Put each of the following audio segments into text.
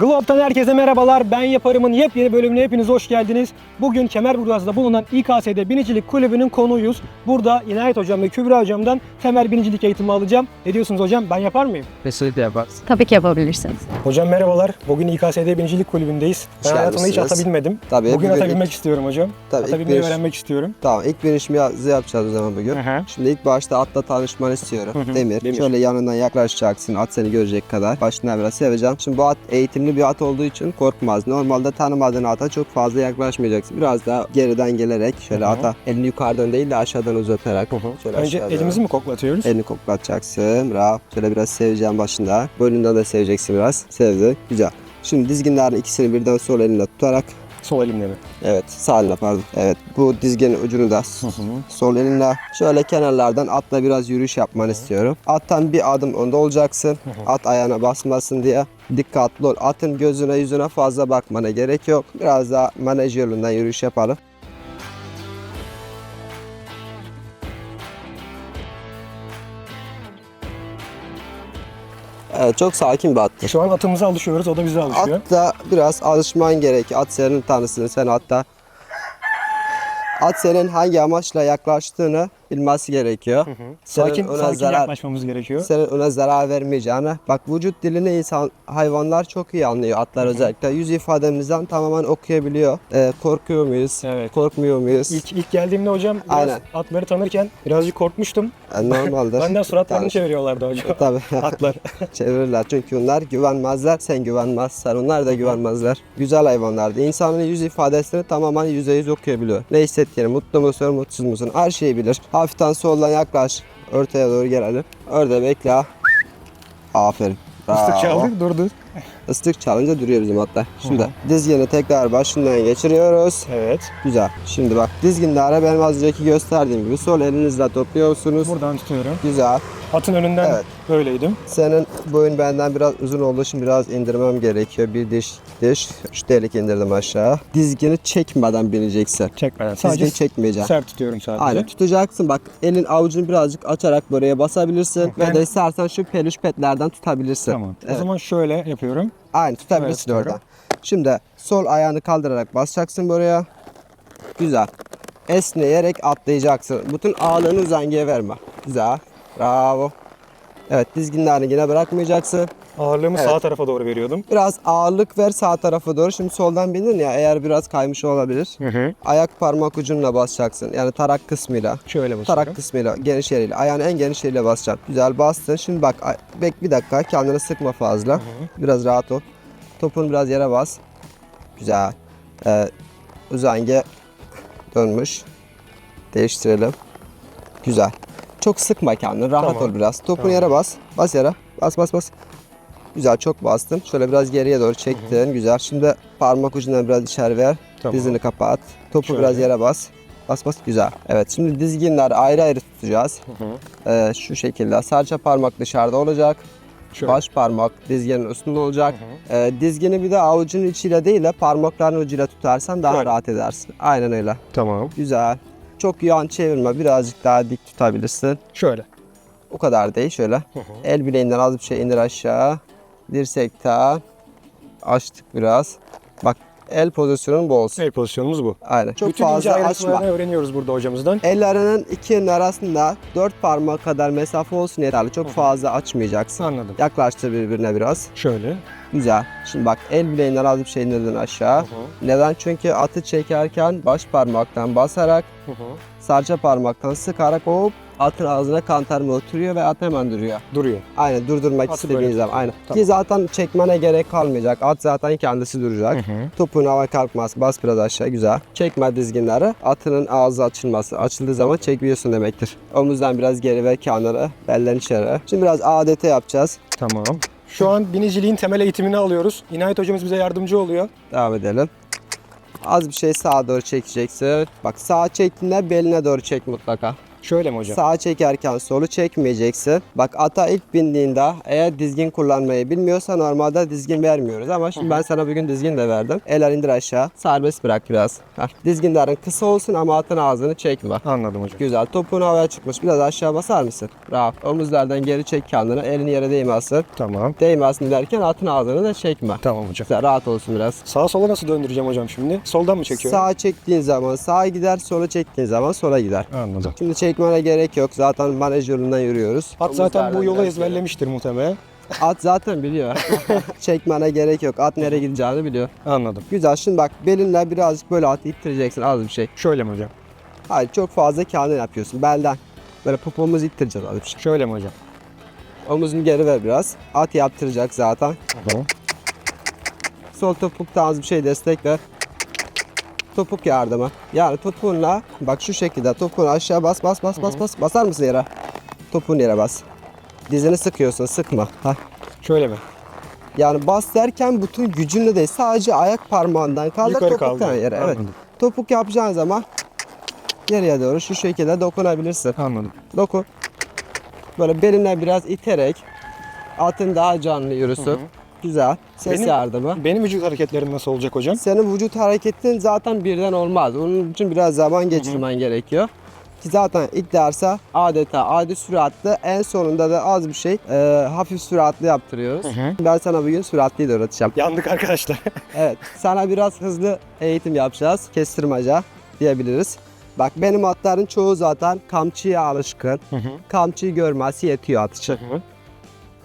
Globe'dan herkese merhabalar. Ben Yaparım'ın yepyeni bölümüne hepiniz hoş geldiniz. Bugün Kemerburgaz'da bulunan İKS'de Binicilik Kulübü'nün konuğuyuz. Burada İnayet Hocam ve Kübra Hocam'dan temel binicilik eğitimi alacağım. Ne diyorsunuz hocam? Ben yapar mıyım? Kesinlikle yaparız. Tabii ki yapabilirsiniz. Hocam merhabalar. Bugün İKS'de Binicilik Kulübü'ndeyiz. Ben Hoş hayatımda hiç gelmişsiniz. ata binmedim. Tabii. Bugün bugün ata binmek ilk- istiyorum hocam. Tabii, ilk binmeyi bir- öğrenmek istiyorum. Tamam ilk binişimizi yapacağız o zaman bugün. Aha. Şimdi ilk başta atla tanışmanı istiyorum. Hı hı, Demir. Demir. Şöyle yanından yaklaşacaksın. At seni görecek kadar. Başına biraz seveceğim. Şimdi bu at eğitimli bir at olduğu için korkmaz. Normalde tanımadığın ata çok fazla yaklaşmayacaksın. Biraz daha geriden gelerek şöyle Hı hı. ata elini yukarıdan değil de aşağıdan uzatarak. Şöyle Önce aşağıdan. elimizi mi koklatıyoruz? Elini koklatacaksın. Bravo. Şöyle biraz seveceğim başında. Boynundan da seveceksin biraz. Sevdi. Güzel. Şimdi dizginlerin ikisini birden sol elinle tutarak Sol elimle mi? Evet sağ elinle pardon. Evet bu dizginin ucunu da sol elinle şöyle kenarlardan atla biraz yürüyüş yapmanı istiyorum. Attan bir adım önde olacaksın. At ayağına basmasın diye dikkatli ol. Atın gözüne yüzüne fazla bakmana gerek yok. Biraz daha manaj yolundan yürüyüş yapalım. Evet çok sakin bir attır. Şu an atımıza alışıyoruz. O da bize alışıyor. At da biraz alışman gerek. At senin tanısını sen hatta. At senin hangi amaçla yaklaştığını bilmesi gerekiyor. Senin Sakin, ona sakin zarar, yaklaşmamız gerekiyor. senin ona zarar vermeyeceğini. Bak vücut dilini insan hayvanlar çok iyi anlıyor. Atlar özellikle yüz ifademizden tamamen okuyabiliyor. Ee, korkuyor muyuz? Evet. Korkmuyor muyuz? İlk, ilk geldiğimde hocam biraz Aynen. atları tanırken birazcık korkmuştum. Yani normaldir. Benden suratlarını Yani- çeviriyorlardı hocam. Tabii. Atlar. Çevirirler çünkü onlar güvenmezler. Sen güvenmezsen onlar da güvenmezler. Güzel hayvanlardı. İnsanın yüz ifadesini tamamen yüzde yüz okuyabiliyor. Ne hissettiğini, mutlu musun, mutsuz musun her şeyi bilir. Hafiften soldan yaklaş. Ortaya doğru gelelim. Orada bekle. Aferin. Islık Bravo. çaldık durdu. Islık çalınca duruyor bizim atlar. Şimdi dizgini tekrar başından geçiriyoruz. Evet. Güzel. Şimdi bak dizginleri benim az önceki gösterdiğim gibi sol elinizle topluyorsunuz. Buradan tutuyorum. Güzel. Atın önünden Evet. böyleydim. Senin boyun benden biraz uzun olduğu için biraz indirmem gerekiyor. Bir diş, diş. Şu delik indirdim aşağı. Dizgini çekmeden bineceksin. Çekmeden. Sadece Dizgini çekmeyeceğim. sert tutuyorum sadece. Aynen tutacaksın bak elin avucunu birazcık açarak buraya basabilirsin ve de istersen şu peluş petlerden tutabilirsin. Tamam. O Evet. zaman şöyle yapıyorum. Aynen tutabilirsin Evet, oradan. Şimdi sol ayağını kaldırarak basacaksın buraya. Güzel. Esneyerek atlayacaksın. Bütün ağırlığını uzangıya verme. Güzel. Bravo. Evet dizginlerini yine bırakmayacaksın. Ağırlığımı Evet. sağ tarafa doğru veriyordum. Biraz ağırlık ver sağ tarafa doğru. Şimdi soldan bindin ya eğer biraz kaymış olabilir. Hı hı. Ayak parmak ucunla basacaksın. Yani tarak kısmıyla. Şöyle basıyorum. Tarak kısmıyla geniş yeriyle. Ayağını en geniş yeriyle basacaksın. Güzel bastın. Şimdi bak bek bir dakika kendini sıkma fazla. Biraz rahat ol. Topunu biraz yere bas. Güzel. Ee, uzange dönmüş. Değiştirelim. Güzel. Çok sıkma kendini. Rahat Tamam. ol biraz. Topunu Tamam. yere bas. Bas yere. Bas bas bas. Güzel çok bastın. Şöyle biraz geriye doğru çektin. Güzel. Şimdi parmak ucundan biraz içeri ver. Tamam. Dizini kapat. Topu Şöyle. biraz yere bas. Bas bas güzel. Evet şimdi dizginleri ayrı ayrı tutacağız. Hı hı. Ee, şu şekilde. Serçe parmak dışarıda olacak. Şöyle. Baş parmak dizginin üstünde olacak. Ee, dizgini bir de avucun içiyle değil de parmakların ucuyla tutarsan daha Böyle. rahat edersin. Aynen öyle. Tamam. Güzel. Çok yan çevirme. Birazcık daha dik tutabilirsin. Şöyle. O kadar değil şöyle. El bileğinden az bir şey indir aşağı. Dirsekten açtık biraz. El pozisyonun bu olsun. El pozisyonumuz bu. Aynen. Çok Bütün fazla açma. öğreniyoruz burada hocamızdan. Ellerinin iki elin arasında dört parmak kadar mesafe olsun yeterli. Çok fazla açmayacaksın. Anladım. Yaklaştır birbirine biraz. Şöyle. Güzel. Şimdi bak el bileğinden az bir şey indirdin aşağı. Neden? Çünkü atı çekerken baş parmaktan basarak serçe parmaktan sıkarak hop atın ağzına kantarma oturuyor ve at hemen duruyor. Duruyor. Aynen durdurmak Atı istediğin böyle zaman. Aynen. Tamam. Ki zaten çekmene gerek kalmayacak. At zaten kendisi duracak. Topun hava kalkmaz. Bas biraz aşağı. Güzel. Çekme dizginleri. Atının ağzı açılması. Açıldığı zaman çekmiyorsun demektir. Omuzdan biraz geri ver kenara. Belden içeri. Şimdi biraz ADT yapacağız. Tamam. Şu an biniciliğin temel eğitimini alıyoruz. İnayet hocamız bize yardımcı oluyor. Devam edelim. Az bir şey sağa doğru çekeceksin. Bak sağa çektiğinde beline doğru çek mutlaka. Şöyle mi hocam? Sağa çekerken solu çekmeyeceksin. Bak ata ilk bindiğinde eğer dizgin kullanmayı bilmiyorsa normalde dizgin vermiyoruz. Ama şimdi ben sana bugün dizgin de verdim. Eller indir aşağı. Serbest bırak biraz. Heh. Dizginlerin kısa olsun ama atın ağzını çekme. Anladım hocam. Güzel. Topun havaya çıkmış. Biraz aşağı basar mısın? Bravo. Omuzlardan geri çek kendini. Elin yere değmesin. Tamam. Değmesin derken atın ağzını da çekme. Tamam hocam. Güzel. Rahat olsun biraz. Sağa sola nasıl döndüreceğim hocam şimdi? Soldan mı çekiyorum? Sağa çektiğin zaman sağa gider, sola çektiğin zaman sola gider. Anladım. Şimdi çekmene gerek yok. Zaten manej yolundan yürüyoruz. At zaten bu yolu ezberlemiştir muhtemelen. At zaten biliyor. Çekmene gerek yok. At nereye gideceğini biliyor. Anladım. Güzel. Şimdi bak belinle birazcık böyle atı ittireceksin az bir şey. Şöyle mi hocam? Hayır çok fazla kendin yapıyorsun. Belden. Böyle popomuzu ittireceğiz az bir şey. Şöyle mi hocam? Omuzunu geri ver biraz. At yaptıracak zaten. Tamam. Sol topukta az bir şey destek ver. Topuk yardımı. Yani topuğunla bak şu şekilde topuğunu aşağı bas bas bas bas bas. Basar mısın yere? Topuğunu yere bas. Dizini sıkıyorsun sıkma. Hah. Şöyle mi? Yani bas derken bütün gücünle değil sadece ayak parmağından kaldır Yukarı topuktan kaldır. yere. Evet. Anladım. Topuk yapacağın zaman geriye doğru şu şekilde dokunabilirsin. Anladım. Dokun. Böyle belinle biraz iterek atın daha canlı yürüsün. Güzel. Ses Benim- yardımı. Benim vücut hareketlerim nasıl olacak hocam? Senin vücut hareketin zaten birden olmaz. Onun için biraz zaman geçirmen gerekiyor. Ki zaten ilk derse adeta adi süratli en sonunda da az bir şey e, hafif süratli yaptırıyoruz. hı. Ben sana bugün süratliyi de öğreteceğim. Yandık arkadaşlar. Evet sana biraz hızlı eğitim yapacağız. Kestirmaca diyebiliriz. Bak benim atların çoğu zaten kamçıya alışkın. Kamçıyı görmesi yetiyor at için.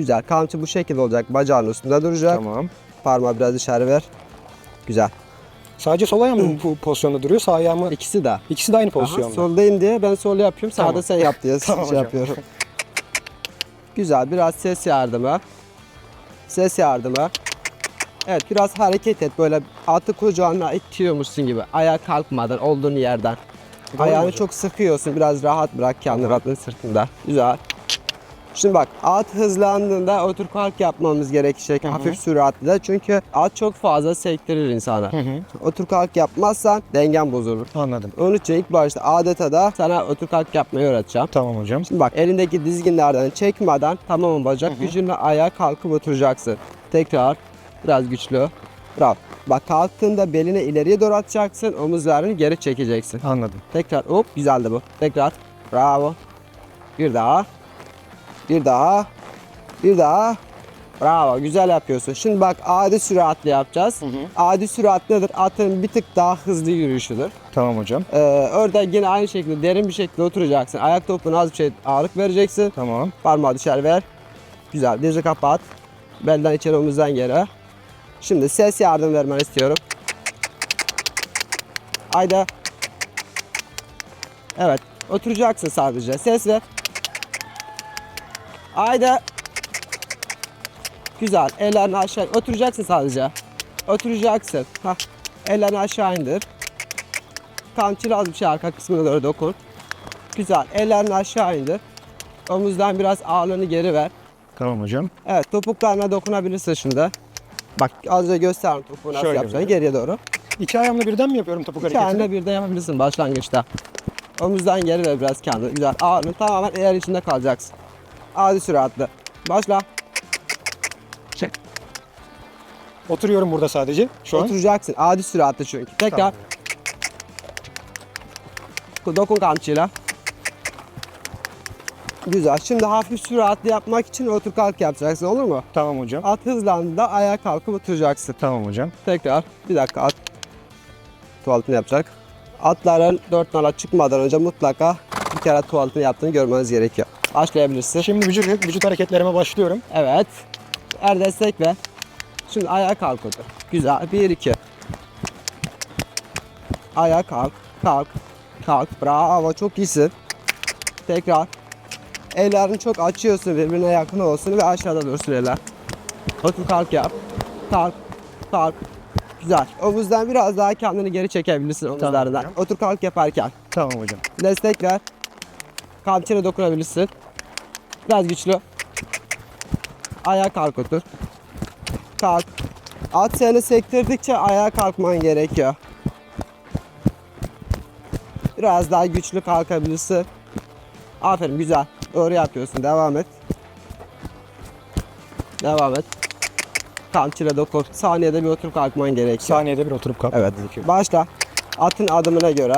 Güzel. Kamçı bu şekilde olacak. Bacağın üstünde duracak. tamam. Parmağı biraz dışarı ver. Güzel. Sadece sol ayağım mı bu pozisyonda duruyor? Sağ ayağım mı? İkisi de. İkisi de aynı Aha, pozisyonda. soldayım diye ben sol yapıyorum. Sağda Tamam. sen yap diye Tamam şey hocam. yapıyorum. Güzel. Biraz ses yardımı. Ses yardımı. Evet biraz hareket et. Böyle atı kucağına itiyormuşsun gibi. Ayağa kalkmadan olduğun yerden. Doğru Ayağını hocam. çok sıkıyorsun. Biraz rahat bırak kendini atın sırtında. Güzel. Şimdi bak at hızlandığında otur kalk yapmamız gerekecek hafif süratle çünkü at çok fazla sektirir insanı. Hı hı. Otur kalk yapmazsan dengen bozulur. Anladım. Onun için ilk başta adeta da sana otur kalk yapmayı öğreteceğim. Tamam hocam. Şimdi bak elindeki dizginlerden çekmeden tamam bacak gücünle ayağa kalkıp oturacaksın. Tekrar biraz güçlü. Bravo. Bak kalktığında belini ileriye doğru atacaksın, omuzlarını geri çekeceksin. Anladım. Tekrar hop güzeldi bu. Tekrar. Bravo. Bir daha. Bir daha. Bir daha. Bravo güzel yapıyorsun. Şimdi bak adi süratli yapacağız. Adi sürat nedir? Atın bir tık daha hızlı yürüyüşüdür. Tamam hocam. Ee, orada yine aynı şekilde derin bir şekilde oturacaksın. Ayak topuna az bir şey ağırlık vereceksin. Tamam. Parmağı dışarı ver. Güzel. Dizi kapat. Belden içeri omuzdan geri. Şimdi ses yardım vermeni istiyorum. Haydi. Evet. Oturacaksın sadece. Ses ver. Haydi. Güzel. Ellerini aşağı. Oturacaksın sadece. Oturacaksın. Hah. Ellerini aşağı indir. Kamçıyla az bir şey arka kısmına doğru dokun. Güzel. Ellerini aşağı indir. Omuzdan biraz ağırlığını geri ver. Tamam hocam. Evet topuklarına dokunabilirsin şimdi. Bak az önce gösterdim topuğu nasıl Şöyle yapacağını geriye doğru. İki ayağımla birden mi yapıyorum topuk İki hareketini? birden yapabilirsin başlangıçta. Omuzdan geri ver biraz kendini. Güzel. Ağırlığın tamamen eğer içinde kalacaksın. Adi süratli. Başla. Çek. Oturuyorum burada sadece. Şu an. Oturacaksın. Adi süratli çünkü. Tekrar. Dokun kamçıyla. Güzel. Şimdi hafif süratli yapmak için otur kalk yapacaksın olur mu? Tamam hocam. At hızlandığında ayağa kalkıp oturacaksın. Tamam hocam. Tekrar bir dakika at tuvaletini yapacak. Atların dört nala çıkmadan önce mutlaka bir kere tuvaletini yaptığını görmeniz gerekiyor. Başlayabilirsin. Şimdi vücut, vücut hareketlerime başlıyorum. Evet. Er destek ver. Şimdi ayağa kalk otur. Güzel. Bir iki. Ayağa kalk. Kalk. Kalk. Bravo. Çok iyisin. Tekrar. Ellerini çok açıyorsun birbirine yakın olsun ve aşağıda dursun eller. Otur kalk yap. Kalk. Kalk. Güzel. Omuzdan biraz daha kendini geri çekebilirsin omuzlardan. hocam. Otur kalk yaparken. Tamam hocam. Destek ver. Kamçıyla dokunabilirsin. Biraz güçlü. Ayağa kalk otur. Kalk. At seni sektirdikçe ayağa kalkman gerekiyor. Biraz daha güçlü kalkabilirsin. Aferin güzel. Doğru yapıyorsun. Devam et. Devam et. Kamçıyla dokun. Saniyede bir oturup kalkman gerekiyor. Saniyede bir oturup kalkmam Evet. gerekiyor. Başla. Atın adımına göre.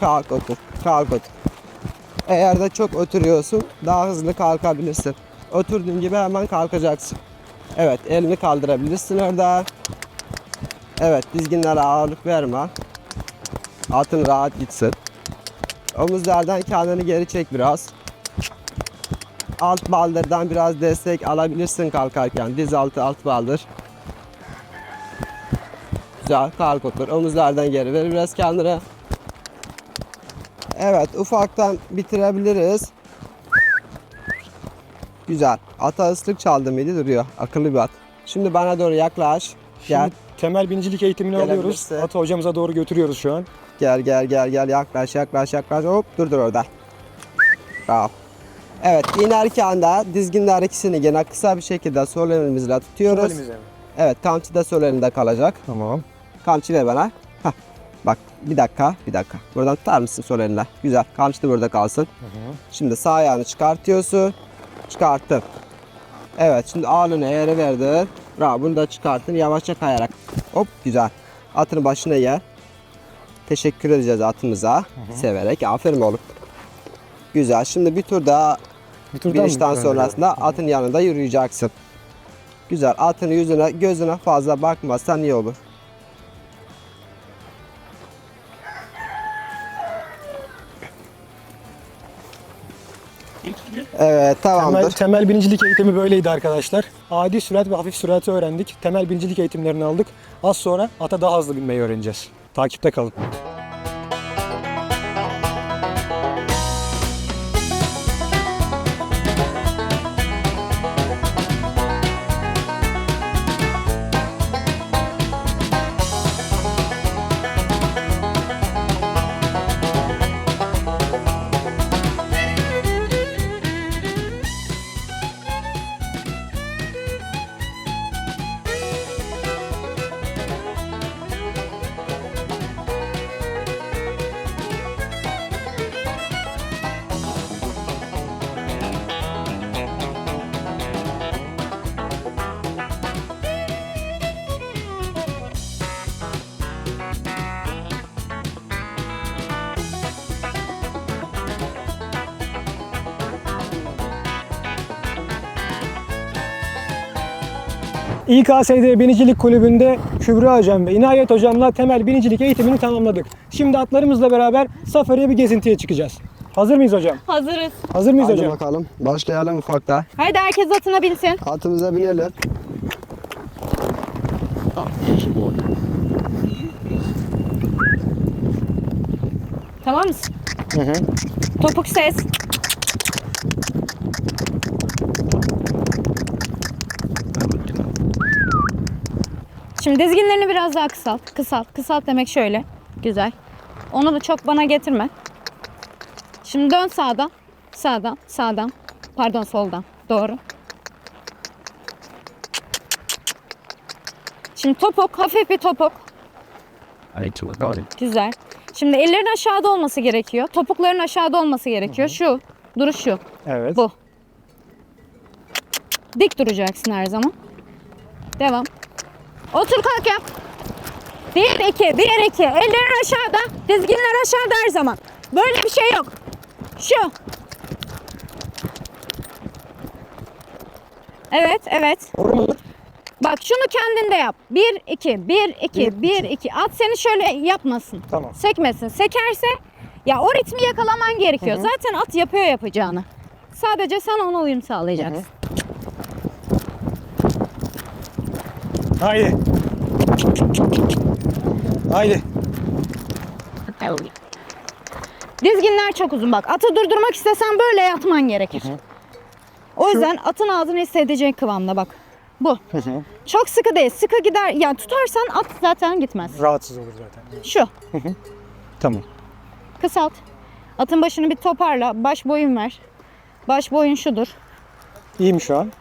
Kalk otur. Kalk otur. Eğer de çok oturuyorsun daha hızlı kalkabilirsin. Oturduğun gibi hemen kalkacaksın. Evet elini kaldırabilirsin orada. Evet dizginlere ağırlık verme. Atın rahat gitsin. Omuzlardan kendini geri çek biraz. Alt baldırdan biraz destek alabilirsin kalkarken. Diz altı alt baldır. Güzel kalk otur. Omuzlardan geri ver biraz kendine. Evet ufaktan bitirebiliriz. Güzel. Ata ıslık çaldı mıydı duruyor. Akıllı bir at. Şimdi bana doğru yaklaş. Gel. Şimdi temel binicilik eğitimini alıyoruz. Atı hocamıza doğru götürüyoruz şu an. Gel gel gel gel yaklaş yaklaş yaklaş. Hop dur dur orada. Bravo. Evet inerken de dizginler ikisini gene kısa bir şekilde sol elimizle tutuyoruz. Elimize. Evet kamçı da sol elinde kalacak. Tamam. Kamçı ver bana. Bak bir dakika bir dakika. Buradan tutar mısın sol elinle? Güzel. Kamçı da burada kalsın. Şimdi sağ ayağını çıkartıyorsun. Çıkarttın. Evet şimdi ağırlığını eğri verdin. Bravo bunu da çıkarttın yavaşça kayarak. Hop güzel. Atın başına yer. Teşekkür edeceğiz atımıza. Severek. Aferin oğlum. Güzel. Şimdi bir tur daha Bir tur daha mı binişten sonrasında atın yanında yürüyeceksin. Güzel. Atın yüzüne gözüne fazla bakmazsan iyi olur. Evet Temel, tamamdır. temel binicilik eğitimi böyleydi arkadaşlar. Adi sürat ve hafif sürati öğrendik. Temel binicilik eğitimlerini aldık. Az sonra ata daha hızlı binmeyi öğreneceğiz. Takipte kalın. İKSD Binicilik Kulübü'nde Kübra Hocam ve İnayet Hocam'la temel binicilik eğitimini tamamladık. Şimdi atlarımızla beraber safariye bir gezintiye çıkacağız. Hazır mıyız hocam? Hazırız. Hazır mıyız Hadi hocam? bakalım. Başlayalım ufakta. Haydi herkes atına binsin. Atımıza binelim. Tamam mısın? Topuk ses. Şimdi dizginlerini biraz daha kısalt. Kısalt. Kısalt demek şöyle. Güzel. Onu da çok bana getirme. Şimdi dön sağdan. Sağdan. Sağdan. Pardon soldan. Doğru. Şimdi topuk. Hafif bir topuk. Güzel. Şimdi ellerin aşağıda olması gerekiyor. Topukların aşağıda olması gerekiyor. Şu. Duruş şu. Evet. Bu. Dik duracaksın her zaman. Devam. Otur kalk yap. Diğer iki, diğer iki. Ellerin aşağıda, dizginler aşağıda her zaman. Böyle bir şey yok. Şu. Evet, evet. Bak şunu kendinde yap. Bir, iki, bir, iki, bir, iki. At seni şöyle yapmasın. Tamam. Sekmesin. Sekerse ya o ritmi yakalaman gerekiyor. Zaten at yapıyor yapacağını. Sadece sen ona uyum sağlayacaksın. Haydi. Haydi. Dizginler çok uzun bak. Atı durdurmak istesen böyle yatman gerekir. O yüzden atın ağzını hissedeceğin kıvamda bak. Bu. Çok sıkı değil. Sıkı gider. Yani tutarsan at zaten gitmez. Rahatsız olur zaten. Şu. Tamam. Kısalt. Atın başını bir toparla. Baş boyun ver. Baş boyun şudur. İyiyim şu an.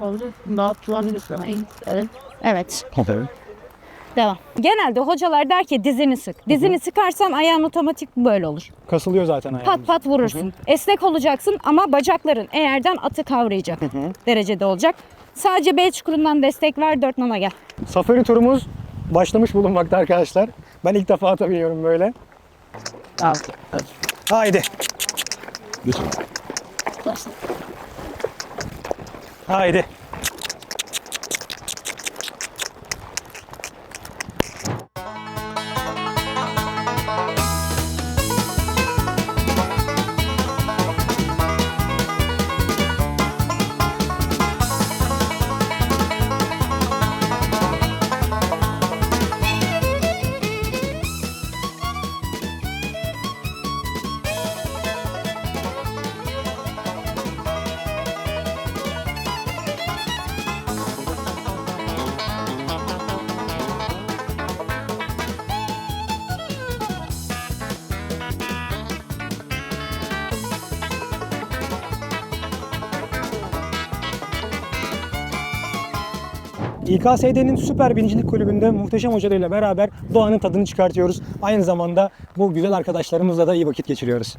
Evet. Evet. Devam. Genelde hocalar der ki dizini sık. Dizini sıkarsan ayağın otomatik böyle olur. Kasılıyor zaten ayağımız. Pat pat vurursun. Esnek olacaksın ama bacakların eğerden atı kavrayacak derecede olacak. Sadece B çukurundan destek ver 4 nala gel. Safari turumuz başlamış bulunmakta arkadaşlar. Ben ilk defa ata biniyorum böyle. Haydi. Haydi. İKSD'nin Süper Binicilik Kulübü'nde muhteşem hocalarıyla beraber doğanın tadını çıkartıyoruz. Aynı zamanda bu güzel arkadaşlarımızla da iyi vakit geçiriyoruz.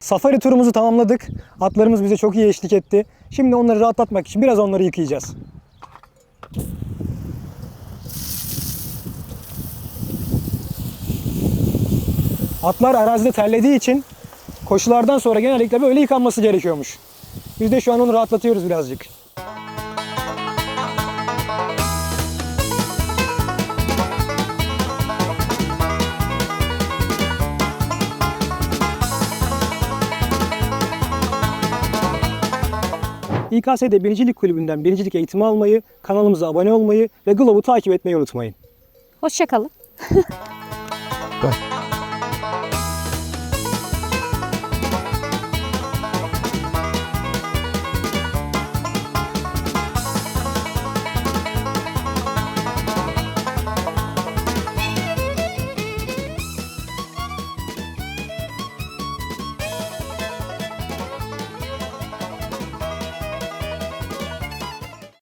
Safari turumuzu tamamladık. Atlarımız bize çok iyi eşlik etti. Şimdi onları rahatlatmak için biraz onları yıkayacağız. Atlar arazide terlediği için koşulardan sonra genellikle böyle yıkanması gerekiyormuş. Biz de şu an onu rahatlatıyoruz birazcık. İKSD Binicilik Kulübü'nden binicilik eğitimi almayı, kanalımıza abone olmayı ve Glove'u takip etmeyi unutmayın. Hoşçakalın.